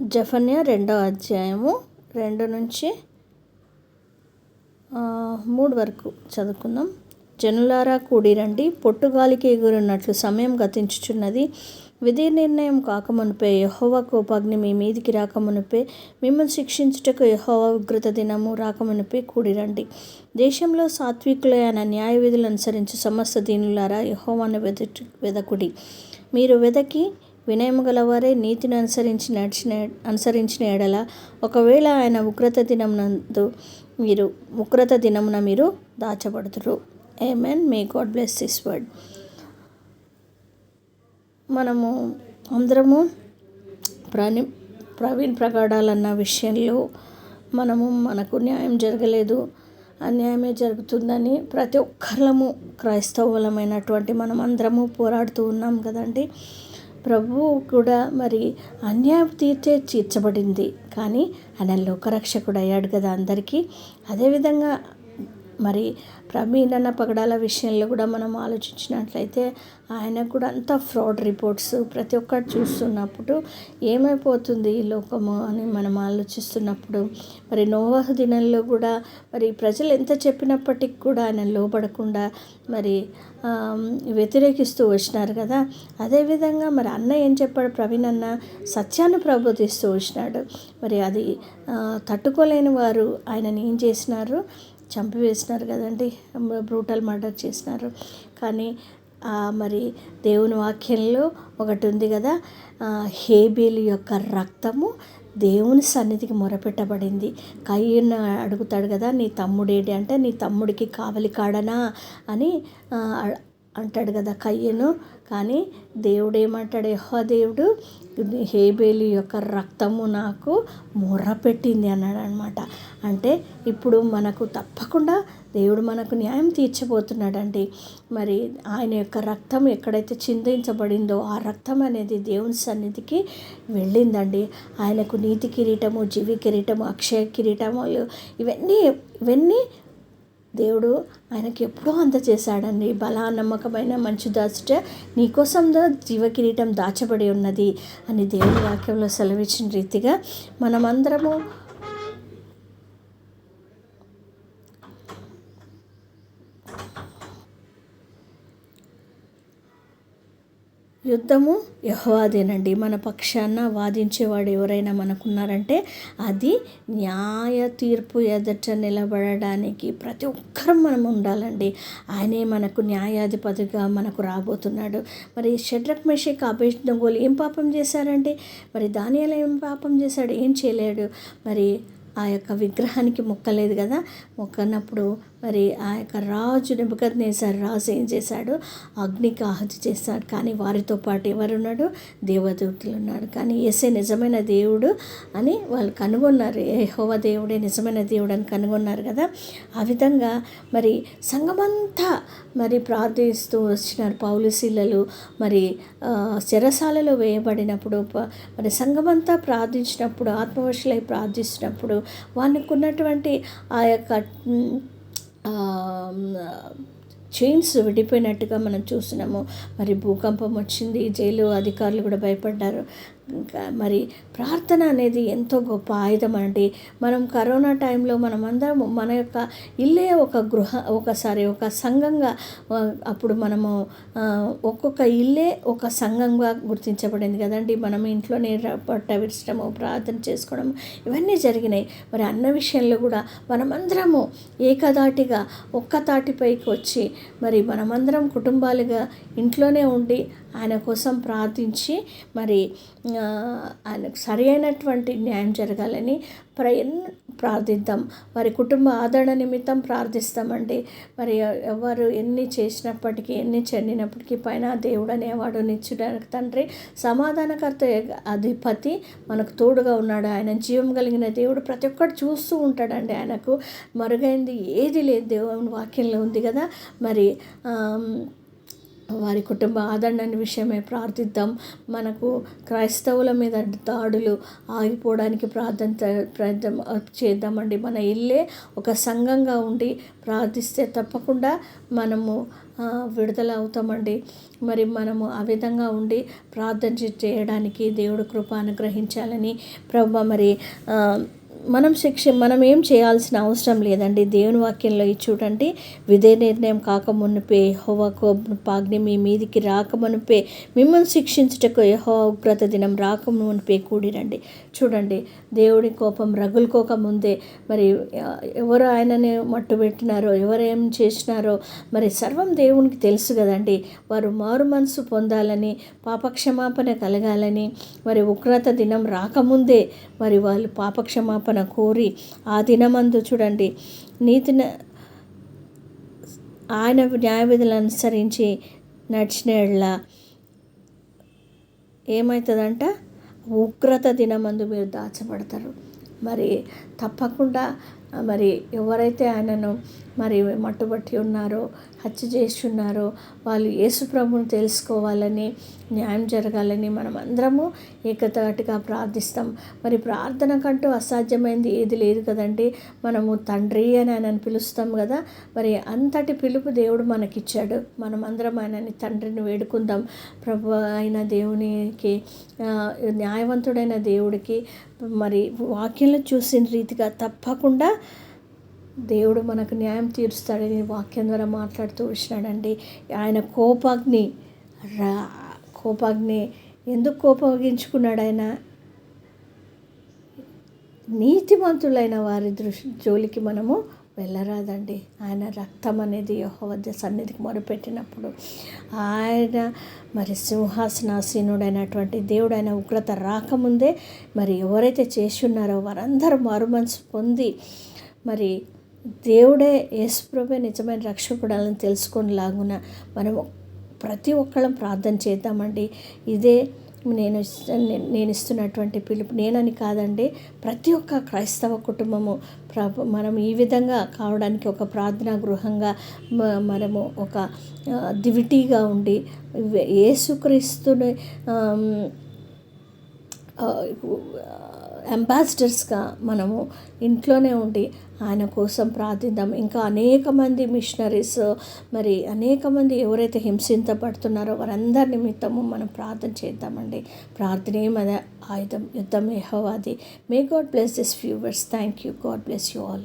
జఫన్య రెండో అధ్యాయము రెండు నుంచి మూడు వరకు చదువుకుందాం. జనులారా కూడిరండి పొట్టుగాలికి ఎగురున్నట్లు సమయం గతించుచున్నది. విధి నిర్ణయం కాకమునిపే యహోవా కోపాగ్ని మీ మీదికి రాకమునిపే మిమ్మల్ని శిక్షించుటకు యహోవా ఉగ్రత దినము రాకమునిపే కూడిరండి. దేశంలో సాత్వికులైన న్యాయ విధులు అనుసరించి సమస్త దీనులారా యహోవాను వెదటి వెదకుడి. మీరు వెదకి వినయము గలవారే నీతిని అనుసరించి నడిచిన అనుసరించిన ఎడల ఒకవేళ ఆయన ఉగ్రత దినమునందు మీరు ఉగ్రత దినమున మీరు దాచబడుతురు amen may God bless this word మనము అందరము ప్రాణి ప్రవీణ్ ప్రగాడాలన్న విషయంలో మనము మనకు న్యాయం జరగలేదు. అన్యాయమే జరుగుతుందని ప్రతి ఒక్కరము క్రైస్తవులమైనటువంటి మనం అందరము పోరాడుతూ ఉన్నాం కదండి. ప్రభువు కూడా మరి అన్యాయం తీర్చే తీర్చబడింది కానీ ఆయన లోకరక్షకుడు అయ్యాడు కదా అందరికీ. అదేవిధంగా మరి ప్రవీణన్న పగడాల విషయంలో కూడా మనం ఆలోచించినట్లయితే ఆయనకు కూడా అంతా ఫ్రాడ్ రిపోర్ట్స్ ప్రతి ఒక్కటి చూస్తున్నప్పుడు ఏమైపోతుంది ఈ లోకము అని మనం ఆలోచిస్తున్నప్పుడు? మరి నోవాహ దినంలో కూడా మరి ప్రజలు ఎంత చెప్పినప్పటికి కూడా ఆయన లోబడకుండా మరి వ్యతిరేకిస్తూ వచ్చినారు కదా? అదేవిధంగా మరి అన్న ఏం చెప్పాడు? ప్రవీణ్ అన్న సత్యాన్ని ప్రబోధిస్తూ వచ్చినాడు. మరి అది తట్టుకోలేని వారు ఆయనని ఏం చేసినారు? చంపివేసినారు కదండి. బ్రూటల్ మర్డర్ చేసినారు. కానీ మరి దేవుని వాక్యంలో ఒకటి ఉంది కదా హేబేలు యొక్క రక్తము దేవుని సన్నిధికి మొరపెట్టబడింది. కయ్యను అడుగుతాడు కదా నీ తమ్ముడేడి అంటే నీ తమ్ముడికి కావలి కాడనా? అని అంటాడు కదా కయ్యను. కానీ దేవుడు ఏమంటాడు యహో దేవుడు హేబేలి యొక్క రక్తము నాకు మొర్రపెట్టింది అన్నాడు అనమాట అంటే ఇప్పుడు మనకు తప్పకుండా దేవుడు మనకు న్యాయం తీర్చబోతున్నాడండి. మరి ఆయన యొక్క రక్తం ఎక్కడైతే చిందించబడిందో ఆ రక్తం అనేది దేవుని సన్నిధికి వెళ్ళిందండి. ఆయనకు నీతి కిరీటము జీవి కిరీటము అక్షయ కిరీటము ఇవన్నీ ఇవన్నీ దేవుడు ఆయనకి ఎప్పుడో అందజేశాడండి బలా నమ్మకమైన మంచు దాచుట నీకోసం దా దాచబడి ఉన్నది అని దేవుని వాక్యంలో సెలవిచ్చిన రీతిగా మనమందరము యుద్ధము యహోవాదేనండి. మన పక్షాన వాదించేవాడు ఎవరైనా మనకున్నారంటే అది న్యాయ తీర్పు ఎదుట నిలబడడానికి ప్రతి ఒక్కరం మనం ఉండాలండి. ఆయనే మనకు న్యాయాధిపతిగా మనకు రాబోతున్నాడు. మరి షడ్రక్ మెషిక్ అభిజ్ఞోలు ఏం పాపం చేశారంటే మరి దానియాలు ఏం పాపం చేశాడు? ఏం చేయలేడు? మరి ఆ యొక్క విగ్రహానికి మొక్కలేదు కదా. మొక్కనప్పుడు మరి ఆ యొక్క రాజు నెబుకద్నేసర్ రాజు ఏం చేశాడు? అగ్నికి ఆహుతి చేశాడు కానీ వారితో పాటు ఎవరున్నాడు? దేవదూతులు ఉన్నాడు కానీ ఏసే నిజమైన దేవుడు అని వాళ్ళు కనుగొన్నారు. హోవ దేవుడే నిజమైన దేవుడు అని కనుగొన్నారు కదా. ఆ విధంగా మరి సంఘమంతా మరి ప్రార్థిస్తూ వచ్చినారు. పౌలుశీలలు మరి చెరసాలలో వేయబడినప్పుడు మరి సంఘమంతా ప్రార్థించినప్పుడు ఆత్మవశులై ప్రార్థించినప్పుడు వానికి ఉన్నటువంటి ఆ యొక్క చైన్స్ విడిపోయినట్టుగా మనం చూసినాము మరి భూకంపం వచ్చింది జైలు అధికారులు కూడా భయపడ్డారు. మరి ప్రార్థన అనేది ఎంతో గొప్ప ఆయుధం అండి. మనం కరోనా టైంలో మనం అందరం మన యొక్క ఇల్లే ఒక గృహ ఒకసారి ఒక సంఘంగా అప్పుడు మనము ఒక్కొక్క ఇల్లే ఒక సంఘంగా గుర్తించబడింది కదండి. మనం ఇంట్లోనే పట్ట విడచడము ప్రార్థన చేసుకోవడం ఇవన్నీ జరిగినాయి. మరి అన్న విషయంలో కూడా మనమందరము ఏకదాటిగా ఒక్క తాటిపైకి వచ్చి మరి మనమందరం కుటుంబాలుగా ఇంట్లోనే ఉండి ఆయన కోసం ప్రార్థించి మరి ఆయనకు సరి అయినటువంటి న్యాయం జరగాలని ప్రయన్ ప్రార్థిద్దాం. వారి కుటుంబ ఆదరణ నిమిత్తం ప్రార్థిస్తామండి. మరి ఎవరు ఎన్ని చేసినప్పటికీ ఎన్ని చెందినప్పటికీ పైన దేవుడు అనేవాడు నిచ్చుడానికి తండ్రి సమాధానకర్త అధిపతి మనకు తోడుగా ఉన్నాడు. ఆయన జీవం కలిగిన దేవుడు ప్రతి ఒక్కటి చూస్తూ ఉంటాడండి ఆయనకు. మరుగైంది ఏది లేదు. దేవుని వాక్యంలో ఉంది కదా. మరి వారి కుటుంబ ఆదరణ విషయమై ప్రార్థిద్దాం. మనకు క్రైస్తవుల మీద దాడులు ఆగిపోవడానికి ప్రార్థన ప్రయత్నం చేద్దామండి. మన ఇల్లే ఒక సంఘంగా ఉండి ప్రార్థిస్తే తప్పకుండా మనము విడుదల అవుతామండి. మరి మనము ఆ విధంగా ఉండి ప్రార్థన చేయడానికి దేవుడు కృప అనుగ్రహించాలని ప్రభు మరి మనం శిక్ష మనం ఏం చేయాల్సిన అవసరం లేదండి. దేవుని వాక్యంలో ఇది చూడండి విధే నిర్ణయం కాకమునిపే యహోవా పాగ్ని మీ మీదికి రాకమునిపే మిమ్మల్ని శిక్షించుటకు యహో ఉగ్రత దినం రాకమునిపే కూడిరండి. చూడండి దేవుడి కోపం రగులుకోక ముందే మరి ఎవరు ఆయనని మట్టు పెట్టినారో ఎవరేం చేసినారో మరి సర్వం దేవునికి తెలుసు కదండి. వారు మారు మనసు పొందాలని పాపక్షమాపణ కలగాలని మరి ఉగ్రత దినం రాకముందే మరి వాళ్ళు పాపక్షమాపణ క్షమాపణ కోరి ఆ దినమందు చూడండి. నీతి ఆయన న్యాయవిధులు అనుసరించి నడిచిన ఏమవుతుందంట ఉగ్రత దినమందు మీరు దాచబడతారు. మరి తప్పకుండా మరి ఎవరైతే ఆయనను మరి మట్టుబట్టి ఉన్నారో హత్య చేస్తున్నారో వాళ్ళు యేసుప్రభుని తెలుసుకోవాలని న్యాయం జరగాలని మనం అందరము ఏకతాటిగా ప్రార్థిస్తాం. మరి ప్రార్థన కంటూ అసాధ్యమైంది ఏది లేదు కదండి. మనము తండ్రి అని ఆయనను పిలుస్తాం కదా. మరి అంతటి పిలుపు దేవుడు మనకిచ్చాడు. మనం అందరం ఆయనని తండ్రిని వేడుకుందాం. ప్రభు అయిన దేవునికి న్యాయవంతుడైన దేవుడికి మరి వాక్యంలో చూసిన రీతిగా తప్పకుండా దేవుడు మనకు న్యాయం తీరుస్తాడని వాక్యం ద్వారా మాట్లాడుతూ వచ్చినాడండి. ఆయన కోపాగ్ని రా కోపాగ్ని ఎందుకు కోపగించుకున్నాడు ఆయన? నీతిమంతులైన వారి దృష్టి జోలికి మనము వెళ్ళరాదండి. ఆయన రక్తం అనేది యహోవద్య సన్నిధికి మొరపెట్టినప్పుడు ఆయన మరి సింహాసనాసీనుడైనటువంటి దేవుడు ఆయన ఉగ్రత రాకముందే మరి ఎవరైతే చేసి ఉన్నారో వారందరూ మరుమనసు పొంది మరి దేవుడే యేసుప్రభే నిజమైన రక్షకుడాలని తెలుసుకొని లాగున మనం ప్రతి ఒక్కళ్ళం ప్రార్థన చేద్దామండి. ఇదే నేను నేను ఇస్తున్నటువంటి పిలుపు. నేనని కాదండి ప్రతి ఒక్క క్రైస్తవ కుటుంబము మనం ఈ విధంగా కావడానికి ఒక ప్రార్థనా గృహంగా మనము ఒక దివిటీగా ఉండి ఏసుక్రీస్తుని అంబాసిడర్స్గా మనము ఇంట్లోనే ఉండి ఆయన కోసం ప్రార్థిద్దాం. ఇంకా అనేక మంది మిషనరీస్ మరి అనేక మంది ఎవరైతే హింసించబడుతున్నారో వారందరి నిమిత్తము మనం ప్రార్థన చేద్దామండి. ప్రార్థనే మన ఆయుధం యుద్ధం యహోవాది. May God bless this viewers thank you God bless you all